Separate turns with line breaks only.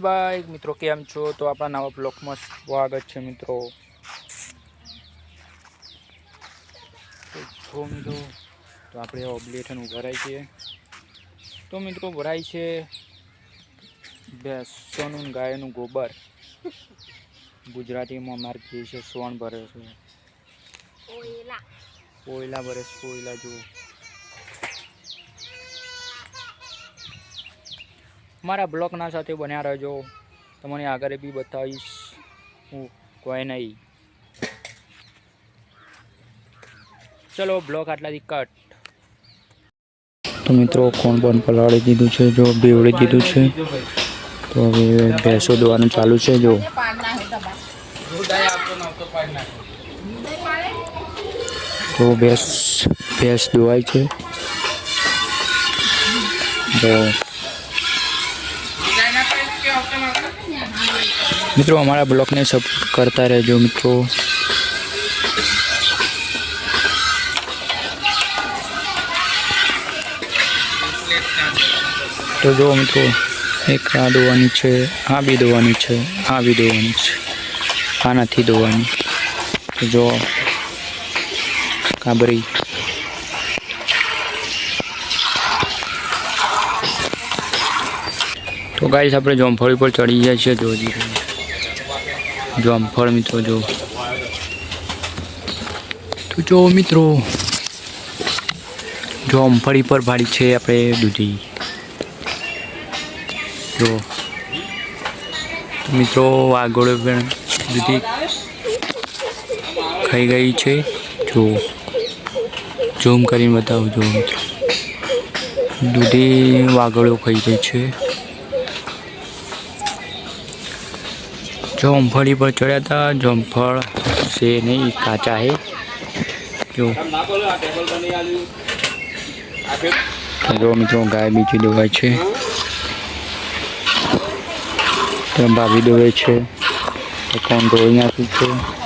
By મિત્રો કેમ છો? તો આપણા નવા બ્લોકમાં સ્વાગત છે મિત્રો. મિત્રો તો આપણે ઓબ્લેશન ભરાય છે તો મિત્રો ભરાય છે ભેંસોનું ને ગાયનું ગોબર. ગુજરાતીમાં અમારે કહે છે સોણ ભરે છે. કોયલા ભરે છે કોયલા જો મારા બ્લોકના સાથે બન્યા રહેજો. તમને આગળ બી બતાવીશ. હું કોઈ નહીં. ચલો, બ્લોક આટલાથી કટ. તો મિત્રો, કોણ પણ પલાળી દીધું છે? જો, બેવડી દીધું છે. તો હવે ભેંસો દોવાનું ચાલુ છે, જો. તો ભેંસ ભેંસ દોવાય છે. તો મિત્રો, અમારા બ્લોગને સપોર્ટ કરતા રહેજો મિત્રો. તો જો મિત્રો, એક આ દોવાની છે, આ બી દોવાની છે, આ બી દોવાની છે આ નથી દોવાની જો, કાબરી. તો ગાઈસ આપણે જોમફળી પર ચડી જાય છે જોજી જોમફળ મિત્રો, જો. તો જો મિત્રો, જોમફળી પર ભાડી છે આપણે દૂધી. જો. મિત્રો, આગળ પણ દૂધી ખાઈ ગઈ છે. જો. ઝૂમ કરીને બતાવું, જો મિત્રો. દૂધી વાગડો ખાઈ ગઈ છે. જોમફળી પર ચડ્યા હતા જોમફળ છે નહીં કાચા હે. જો. જો મિત્રો ગાય બીજી દોવાય છે. ભાભી દોવાય છે. કોણ દોઈ નાખ્યું છે?